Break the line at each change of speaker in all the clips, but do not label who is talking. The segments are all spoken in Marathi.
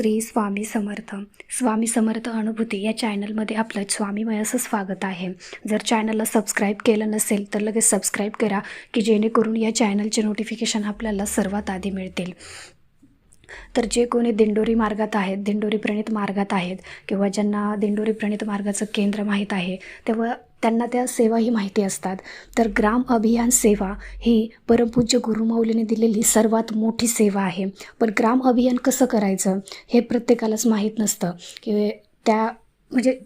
श्री स्वामी समर्थ. स्वामी समर्थ अनुभूती या चॅनलमध्ये आपलं स्वामीमय असं स्वागत आहे. जर चॅनलला सबस्क्राईब केलं नसेल तर लगेच सबस्क्राईब करा की जेणेकरून या चॅनलचे नोटिफिकेशन आपल्याला सर्वात आधी मिळतील. तर जे कोणी दिंडोरी मार्गात आहेत दिंडोरी प्रणित मार्गात आहेत किंवा ज्यांना दिंडोरी प्रणित मार्गाचं केंद्र माहीत आहे तेव्हा त्यांना त्या सेवाही माहिती असतात. तर ग्राम अभियान सेवा ही परमपूज्य गुरुमाऊलीने दिलेली सर्वात मोठी सेवा आहे. पण ग्राम अभियान कसं करायचं हे प्रत्येकालाच माहीत नसतं. की त्या म्हणजे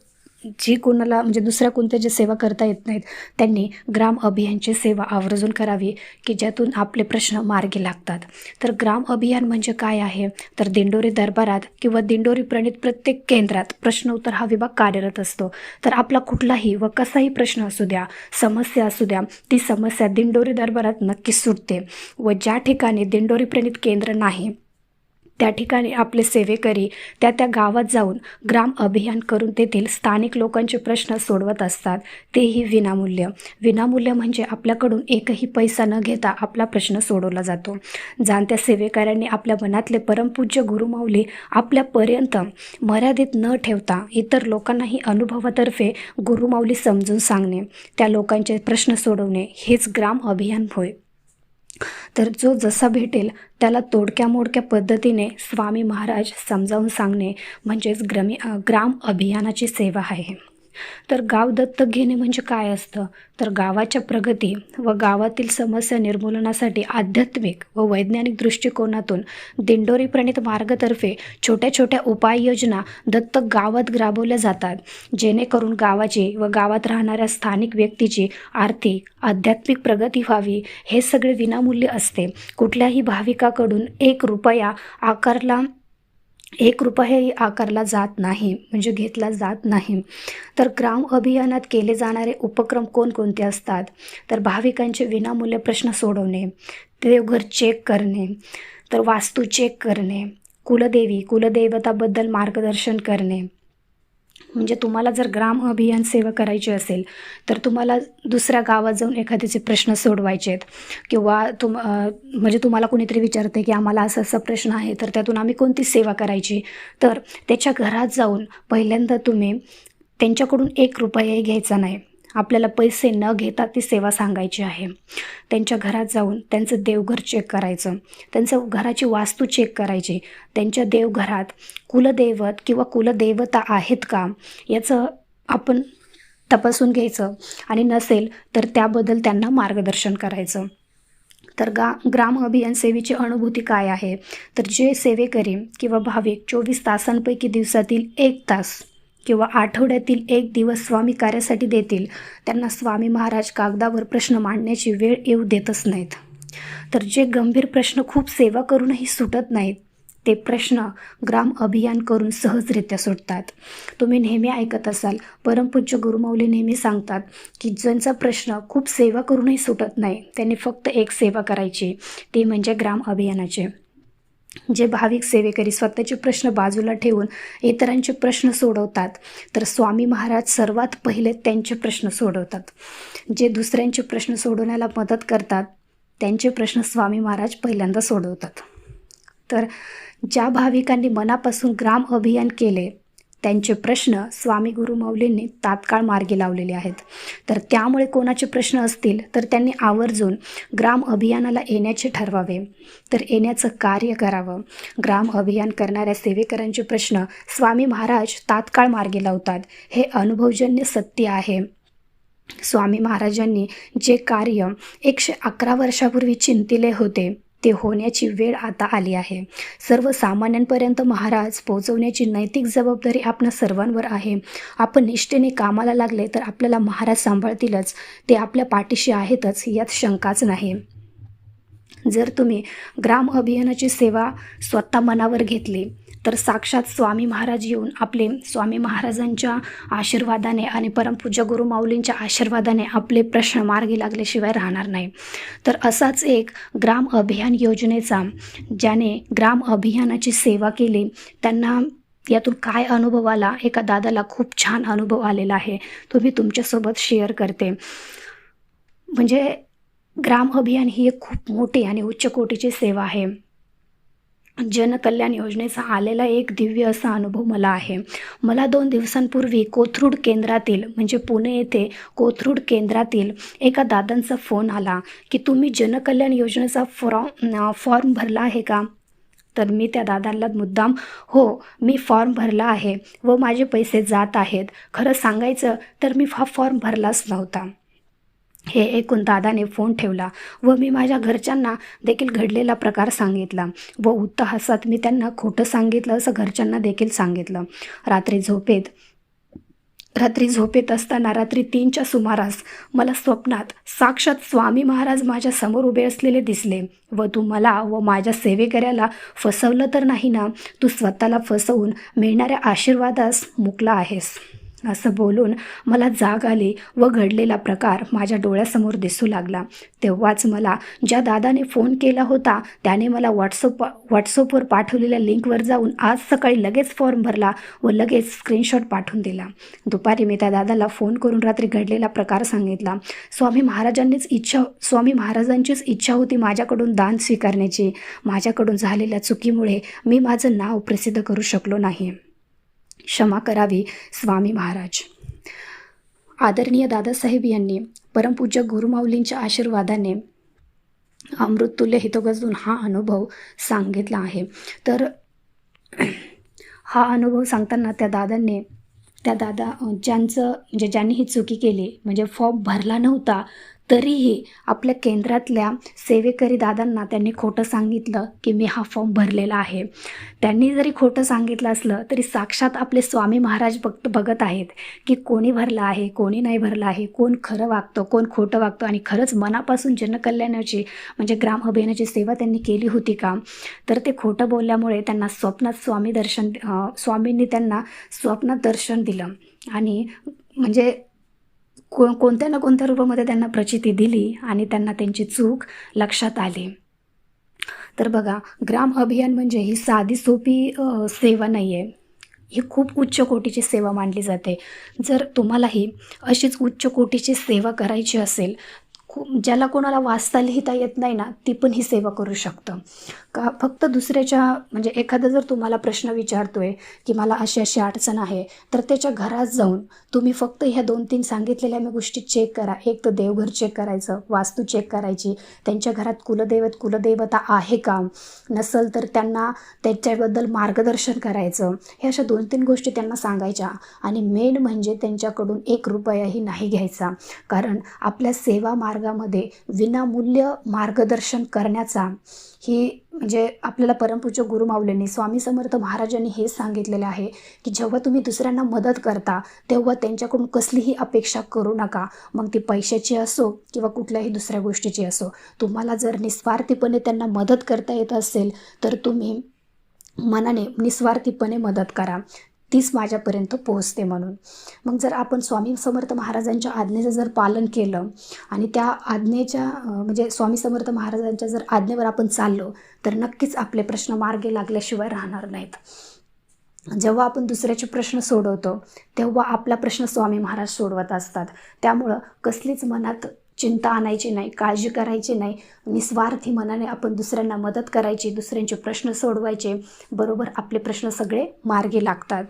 जी कोणाला म्हणजे दुसऱ्या कोणत्या जे सेवा करता येत नाहीत त्यांनी ग्राम अभियानची सेवा आवर्जून करावी की ज्यातून आपले प्रश्न मार्गी लागतात. तर ग्राम अभियान म्हणजे काय आहे? तर दिंडोरी दरबारात किंवा दिंडोरी प्रणित प्रत्येक केंद्रात प्रश्न उत्तर हा विभाग कार्यरत असतो. तर आपला कुठलाही व कसाही प्रश्न असू द्या समस्या असू द्या ती समस्या दिंडोरी दरबारात नक्कीच सुटते व ज्या ठिकाणी दिंडोरी प्रणित केंद्र नाही त्या ठिकाणी आपले सेवेकरी त्या त्या गावात जाऊन ग्राम अभियान करून तेथील स्थानिक लोकांचे प्रश्न सोडवत असतात. तेही विनामूल्य. विनामूल्य म्हणजे आपल्याकडून एकही पैसा न घेता आपला प्रश्न सोडवला जातो. जाणत्या सेवेकऱ्यांनी आपल्या मनातले परमपूज्य गुरुमाऊली आपल्यापर्यंत मर्यादित न ठेवता इतर लोकांनाही अनुभवातर्फे गुरुमाऊली समजून सांगणे त्या लोकांचे प्रश्न सोडवणे हेच ग्राम अभियान होय. तर जो जसा भेटेल त्याला तोडक्या मोडक्या पद्धतीने स्वामी महाराज समजावून सांगणे म्हणजेच ग्रमी ग्राम अभियानाची सेवा आहे. तर गाव दत्तक घेणे म्हणजे काय असतं? तर गावाच्या प्रगती व गावातील समस्या निर्मूलनासाठी आध्यात्मिक व वैज्ञानिक दृष्टिकोनातून दिंडोरी प्रणित मार्गतर्फे छोट्या छोट्या उपाययोजना दत्तक गावात राबवल्या जातात. जेणेकरून गावाची व गावात राहणाऱ्या स्थानिक व्यक्तीची आर्थिक आध्यात्मिक प्रगती व्हावी हे सगळे विनामूल्य असते. कुठल्याही भाविकाकडून एक रुपया आकारला एक रुपयाही आकारला जात नाही म्हणजे घेतला जात नाही. तर ग्राम अभियानात केले जाणारे उपक्रम कोणकोणते असतात? तर भाविकांचे विनामूल्य प्रश्न सोडवणे देवघर चेक करणे तर वास्तू चेक करणे कुलदेवी कुलदैवताबद्दल मार्गदर्शन करणे म्हणजे तुम्हाला जर ग्राम अभियान सेवा करायची असेल तर तुम्हाला दुसऱ्या गावात जाऊन एखाद्याचे प्रश्न सोडवायचे आहेत. किंवा तुम म्हणजे तुम्हाला कोणीतरी विचारते की आम्हाला असं असं प्रश्न आहे तर त्यातून आम्ही कोणती सेवा करायची? तर त्याच्या घरात जाऊन पहिल्यांदा तुम्ही त्यांच्याकडून एक रुपयाही घ्यायचा नाही. आपल्याला पैसे न घेता ती सेवा सांगायची आहे. त्यांच्या घरात जाऊन त्यांचं देवघर चेक करायचं. त्यांचं घराची वास्तू चेक करायची. त्यांच्या देवघरात कुलदैवत किंवा कुलदेवता आहेत का याचं आपण तपासून घ्यायचं. आणि नसेल तर त्याबद्दल त्यांना मार्गदर्शन करायचं. तर गा ग्राम अभियान सेवेची अनुभूती काय आहे? तर जे सेवेकरी किंवा भाविक चोवीस तासांपैकी दिवसातील एक तास किंवा आठवड्यातील एक दिवस स्वामी कार्यासाठी देतील त्यांना स्वामी महाराज कागदावर प्रश्न मांडण्याची वेळ येऊ देतच नाहीत. तर जे गंभीर प्रश्न खूप सेवा करूनही सुटत नाहीत ते प्रश्न ग्राम अभियान करून सहजरित्या सुटतात. तुम्ही नेहमी ऐकत असाल परमपूज्य गुरुमौली नेहमी सांगतात की ज्यांचा प्रश्न खूप सेवा करूनही सुटत नाही त्यांनी फक्त एक सेवा करायची ती म्हणजे ग्राम अभियानाचे. जे भाविक सेवेकरी स्वतःचे प्रश्न बाजूला ठेवून इतरांचे प्रश्न सोडवतात तर स्वामी महाराज सर्वात पहिले त्यांचे प्रश्न सोडवतात. जे दुसऱ्यांचे प्रश्न सोडवण्याला मदत करतात त्यांचे प्रश्न स्वामी महाराज पहिल्यांदा सोडवतात. तर ज्या भाविकांनी मनापासून ग्राम अभियान केले त्यांचे प्रश्न स्वामी गुरुमौलींनी तात्काळ मार्गी लावलेले आहेत. तर त्यामुळे कोणाचे प्रश्न असतील तर त्यांनी आवर्जून ग्राम अभियानाला येण्याचे ठरवावे. तर येण्याचं कार्य करावं. ग्राम अभियान करणाऱ्या सेवेकरांचे प्रश्न स्वामी महाराज तात्काळ मार्गी लावतात. हे अनुभवजन्य सत्य आहे. स्वामी महाराजांनी जे कार्य एकशे अकरा वर्षापूर्वी चिंतिले होते ते होण्याची वेळ आता आली आहे. सर्वसामान्यांपर्यंत महाराज पोहोचवण्याची नैतिक जबाबदारी आपणा सर्वांवर आहे. आपण निष्ठेने कामाला लागले तर आपल्याला महाराज सांभाळतीलच. ते आपल्या पाठीशी आहेतच यात शंकाच नाही. जर तुम्ही ग्राम अभियानाची सेवा स्वतः मनावर घेतली तर साक्षात स्वामी महाराज येऊन आपले स्वामी महाराजांच्या आशीर्वादाने आणि परमपूज्य गुरु माऊलींच्या आशीर्वादाने आपले प्रश्न मार्गी लागल्याशिवाय राहणार नाही. तर असाच एक ग्राम अभियान योजनेचा ज्याने ग्राम अभियानाची सेवा केली त्यांना यातून काय अनुभव आला? एका दादाला खूप छान अनुभव आलेला आहे. तो मी तुमच्यासोबत शेअर करते. म्हणजे ग्राम अभियान ही एक खूप मोठी आणि उच्च कोटीची सेवा आहे. जनकल्याण योजनेचा आलेला एक दिव्य असा अनुभव मला आहे. मला दोन दिवसांपूर्वी कोथरूड केंद्रातील म्हणजे पुणे येथे कोथरूड केंद्रातील एका दादांचा फोन आला की तुम्ही जनकल्याण योजनेचा फॉर्म फॉर्म भरला आहे का? तर मी त्या दादांना मुद्दाम हो मी फॉर्म भरला आहे व माझे पैसे जात आहेत. खरं सांगायचं तर मी हा फॉर्म भरलाच नव्हता. हे ऐकून दादाने फोन ठेवला व मी माझ्या घरच्यांना देखील घडलेला प्रकार सांगितला व उत्तहासात मी त्यांना खोटं सांगितलं असं घरच्यांना देखील सांगितलं. रात्री झोपेत रात्री झोपेत असताना रात्री तीनच्या सुमारास मला स्वप्नात साक्षात स्वामी महाराज माझ्यासमोर उभे असलेले दिसले व तू मला व माझ्या सेवेकऱ्याला फसवलं तर नाही ना? तू स्वतःला फसवून मिळणाऱ्या आशीर्वादास मुकला आहेस. असं बोलून मला जाग आली व घडलेला प्रकार माझ्या डोळ्यासमोर दिसू लागला. तेव्हाच मला ज्या दादाने फोन केला होता त्याने मला व्हॉट्सअप व्हॉट्सअपवर पाठवलेल्या लिंकवर जाऊन आज सकाळी लगेच फॉर्म भरला व लगेच स्क्रीनशॉट पाठवून दिला. दुपारी मी त्या दादाला फोन करून रात्री घडलेला प्रकार सांगितला. स्वामी महाराजांनीच इच्छा स्वामी महाराजांचीच इच्छा होती माझ्याकडून दान स्वीकारण्याची. माझ्याकडून झालेल्या चुकीमुळे मी माझं नाव प्रसिद्ध करू शकलो नाही. क्षमा करावी स्वामी महाराज. आदरणीय दादासाहेब यांनी परमपूज्य गुरुमाऊलींच्या आशीर्वादाने अमृततुल्य हितोगजून हा अनुभव सांगितला आहे. तर हा अनुभव सांगताना त्या दादांनी त्या दादा ज्यांचं म्हणजे ज्यांनी ही चुकी केली म्हणजे फॉर्म भरला नव्हता तरीही आपल्या केंद्रातल्या सेवेकरी दादांना त्यांनी खोटं सांगितलं की मी हा फॉर्म भरलेला आहे. त्यांनी जरी खोटं सांगितलं असलं तरी साक्षात आपले स्वामी महाराज बघत बघत आहेत की कोणी भरलं आहे कोणी नाही भरलं आहे कोण खरं वागतं कोण खोटं वागतं आणि खरंच मनापासून जनकल्याणाची म्हणजे ग्राम अभियानाची सेवा त्यांनी केली होती का? तर ते खोटं बोलल्यामुळे त्यांना स्वप्नात स्वामी दर्शन स्वामींनी त्यांना स्वप्नात दर्शन दिलं. आणि म्हणजे को कोणत्या ना कोणत्या रूपामध्ये त्यांना प्रचिती दिली आणि त्यांना त्यांची चूक लक्षात आली. तर बघा ग्राम अभियान म्हणजे ही साधी सोपी सेवा नाही आहे ही खूप उच्च कोटीची सेवा मानली जाते. जर तुम्हालाही अशीच उच्च कोटीची सेवा करायची असेल ज्याला कोणाला वाचता लिहिता येत नाही ना ती पण ही सेवा करू शकतं. का फक्त दुसऱ्याच्या म्हणजे एखादा जर तुम्हाला प्रश्न विचारतोय की मला अशी अशी अडचण आहे तर त्याच्या घरात जाऊन तुम्ही फक्त ह्या दोन तीन सांगितलेल्या मी गोष्टी चेक करा. एक तर देवघर चेक करायचं वास्तू चेक करायची. त्यांच्या घरात कुलदैवत कुलदैवता आहे का? नसल तर त्यांना त्याच्याबद्दल मार्गदर्शन करायचं. हे अशा दोन तीन गोष्टी त्यांना सांगायच्या. आणि मेन म्हणजे त्यांच्याकडून एक रुपयाही नाही घ्यायचा. कारण आपल्या सेवा मार्ग मार्गामध्ये विनामूल्य मार्गदर्शन करण्याचा ही म्हणजे आपल्याला परमपूज्य गुरुमाऊलींनी स्वामी समर्थ महाराजांनी हे सांगितलेलं आहे की जेव्हा तुम्ही दुसऱ्यांना मदत करता तेव्हा त्यांच्याकडून कसलीही अपेक्षा करू नका. मग ती पैशाची असो किंवा कुठल्याही दुसऱ्या गोष्टीची असो तुम्हाला जर निस्वार्थीपणे त्यांना मदत करता येत असेल तर तुम्ही मनाने निस्वार्थीपणे मदत करा. तीच माझ्यापर्यंत पोहोचते म्हणून. मग जर आपण स्वामी समर्थ महाराजांच्या आज्ञेचं जर पालन केलं आणि त्या आज्ञेच्या म्हणजे स्वामी समर्थ महाराजांच्या जर आज्ञेवर आपण चाललो तर नक्कीच आपले प्रश्न मार्गे लागल्याशिवाय राहणार नाहीत. जेव्हा आपण दुसऱ्याचे प्रश्न सोडवतो तेव्हा आपला प्रश्न स्वामी महाराज सोडवत असतात. त्यामुळं कसलीच मनात चिंता आणायची नाही काळजी करायची नाही. निस्वार्थी मनाने आपण दुसऱ्यांना मदत करायची दुसऱ्यांचे प्रश्न सोडवायचे. बरोबर आपले प्रश्न सगळे मार्गी लागतात.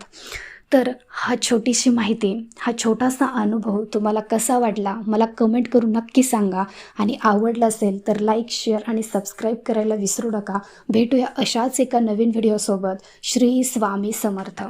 तर हा छोटीशी माहिती हा छोटासा अनुभव तुम्हाला कसा वाटला? मला कमेंट करून नक्की सांगा. आणि आवडला असेल तर लाईक शेअर आणि सबस्क्राईब करायला विसरू नका. भेटूया अशाच एका नवीन व्हिडिओसोबत श्री स्वामी समर्थ.